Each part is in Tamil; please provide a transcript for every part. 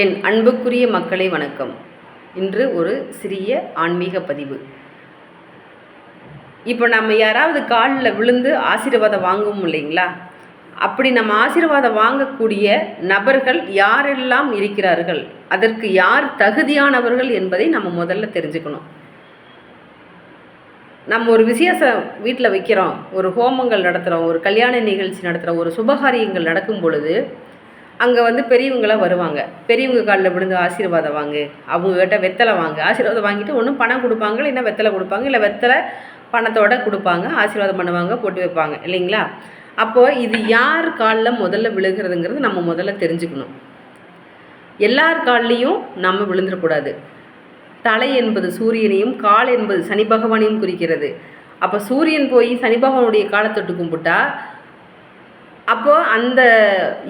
என் அன்புக்குரிய மக்களை வணக்கம். இன்று ஒரு சிறிய ஆன்மீக பதிவு. இப்போ நம்ம யாராவது காலில் விழுந்து ஆசீர்வாதம் வாங்குவோம் இல்லைங்களா? அப்படி நம்ம ஆசீர்வாதம் வாங்கக்கூடிய நபர்கள் யாரெல்லாம் இருக்கிறார்கள்? அதற்கு யார் தகுதியானவர்கள் என்பதை நம்ம முதல்ல தெரிஞ்சுக்கணும். நம்ம ஒரு விசேஷம் வீட்டில் வைக்கிறோம் ஒரு ஹோமங்கள் நடத்துகிறோம் ஒரு கல்யாண நிகழ்ச்சி நடத்துகிறோம் ஒரு சுபகாரியங்கள் நடக்கும் பொழுது அங்கே வந்து பெரியவங்களாம் வருவாங்க. பெரியவங்க காலில் விழுந்து ஆசீர்வாதம் வாங்கு. அவங்கக்கிட்ட வெத்தலை வாங்க. ஆசீர்வாதம் வாங்கிட்டு ஒன்றும் பணம் கொடுப்பாங்க இல்லைன்னா வெத்தலை கொடுப்பாங்க இல்லை வெத்தலை பணத்தோட கொடுப்பாங்க ஆசீர்வாதம் பண்ணுவாங்க போட்டு வைப்பாங்க. இல்லைங்களா? அப்போது இது யார் காலில் முதல்ல விழுகிறதுங்கிறது நம்ம முதல்ல தெரிஞ்சுக்கணும். எல்லார் கால்லையும் நம்ம விழுந்துடக்கூடாது. தலை என்பது சூரியனையும் கால் என்பது சனி பகவானையும் குறிக்கிறது. அப்போ சூரியன் போய் சனி பகவானுடைய காலை தொட்டு கும்பிட்டா அப்போ அந்த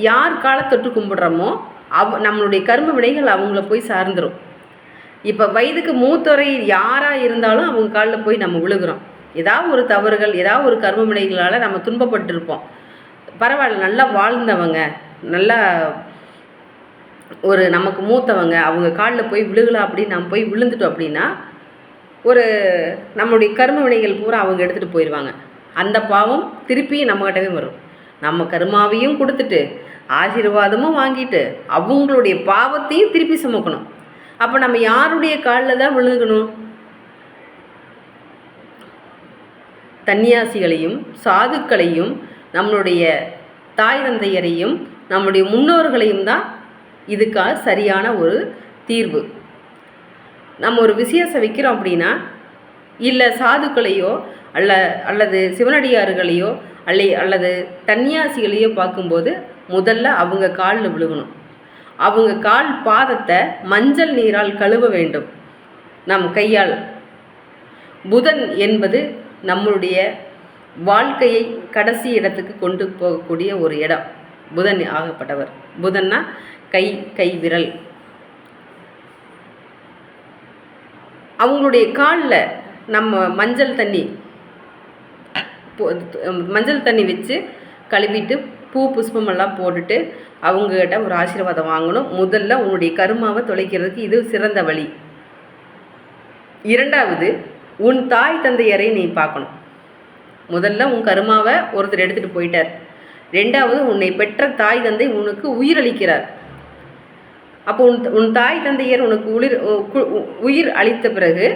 யார் காலை தொட்டு கும்பிட்றோமோ அவ் நம்மளுடைய கர்ம வினைகள் அவங்கள போய் சார்ந்துடும் இப்போ வயதுக்கு மூத்தவரை யாராக இருந்தாலும் அவங்க காலில் போய் நம்ம விழுகிறோம். ஏதாவது ஒரு தவறுகள் ஏதாவது ஒரு கர்ம வினைகளால் நம்ம துன்பப்பட்டிருப்போம். பரவாயில்ல நல்லா வாழ்ந்தவங்க நல்லா ஒரு நமக்கு மூத்தவங்க அவங்க காலில் போய் விழுகலாம் அப்படின்னு நம்ம போய் விழுந்துட்டோம் அப்படின்னா ஒரு நம்மளுடைய கர்ம வினைகள் பூரா அவங்க எடுத்துகிட்டு போயிடுவாங்க அந்த பாவம் திருப்பியும் நம்மகிட்டவே வரும். நம்ம கருமாவையும் கொடுத்துட்டு ஆசீர்வாதமும் வாங்கிட்டு அவங்களுடைய பாவத்தையும் திருப்பி சுமக்கணும். அப்போ நம்ம யாருடைய காலில் தான் விழுங்கணும் தன்னியாசிகளையும் சாதுக்களையும் நம்மளுடைய தாய் தந்தையரையும் நம்முடைய முன்னோர்களையும் தான் இதுக்காக சரியான ஒரு தீர்வு. நம்ம ஒரு விசேஷம் வைக்கிறோம் அப்படின்னா இல்லை சாதுக்களையோ அல்ல அல்லது சிவனடியார்களையோ அல்ல அல்லது தன்னியாசிகளையோ பார்க்கும்போது முதல்ல அவங்க காலில் விழுகணும். அவங்க கால் பாதத்தை மஞ்சள் நீரால் கழுவ வேண்டும். நம் கையால். புதன் என்பது நம்மளுடைய வாழ்க்கையை கடைசி இடத்துக்கு கொண்டு போகக்கூடிய ஒரு இடம். புதன் ஆகப்பட்டவர். புதன்னா கை கை விரல். அவங்களுடைய காலில் நம்ம மஞ்சள் தண்ணி மஞ்சள் தண்ணி வச்சு கழுவிட்டு பூ புஷ்பமெல்லாம் போட்டுட்டு அவங்கக்கிட்ட ஒரு ஆசீர்வாதம் வாங்கணும். முதல்ல உன்னுடைய கருமாவை தொலைக்கிறதுக்கு இது சிறந்த வழி. இரண்டாவது உன் தாய் தந்தையரை நீ பார்க்கணும். முதல்ல உன் கருமாவை ஒருத்தர் எடுத்துகிட்டு போயிட்டார். ரெண்டாவது உன்னை பெற்ற தாய் தந்தை உனக்கு உயிரளிக்கிறார் அப்போ உன் உன் தாய் தந்தையர் உனக்கு உயிர் உயிர் அளித்த பிறகு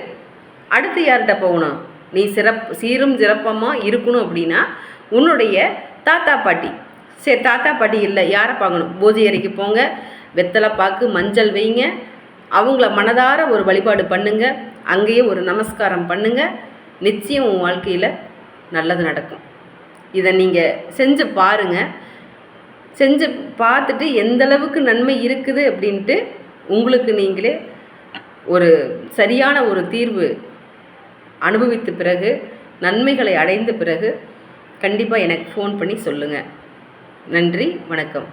அடுத்து யார்கிட்ட போகணும்? நீ சிறப் சீரும் சிறப்பமாக இருக்கணும் அப்படின்னா உன்னுடைய தாத்தா பாட்டி. சரி தாத்தா பாட்டி இல்லை யாரை பார்க்கணும்? பூஜை அறைக்கு போங்க வெத்தலை பாக்கு மஞ்சள் வைங்க அவங்கள மனதார ஒரு வழிபாடு பண்ணுங்க அங்கேயே ஒரு நமஸ்காரம் பண்ணுங்க நிச்சயம் உன் வாழ்க்கையில் நல்லது நடக்கும். இதை நீங்கள் செஞ்சு பாருங்கள் செஞ்சு பார்த்துட்டு எந்தளவுக்கு நன்மை இருக்குது அப்படின்ட்டு உங்களுக்கு நீங்களே ஒரு சரியான ஒரு தீர்வு அனுபவித்த பிறகு நன்மைகளை அடைந்த பிறகு கண்டிப்பாக எனக்கு ஃபோன் பண்ணி சொல்லுங்கள் நன்றி வணக்கம்.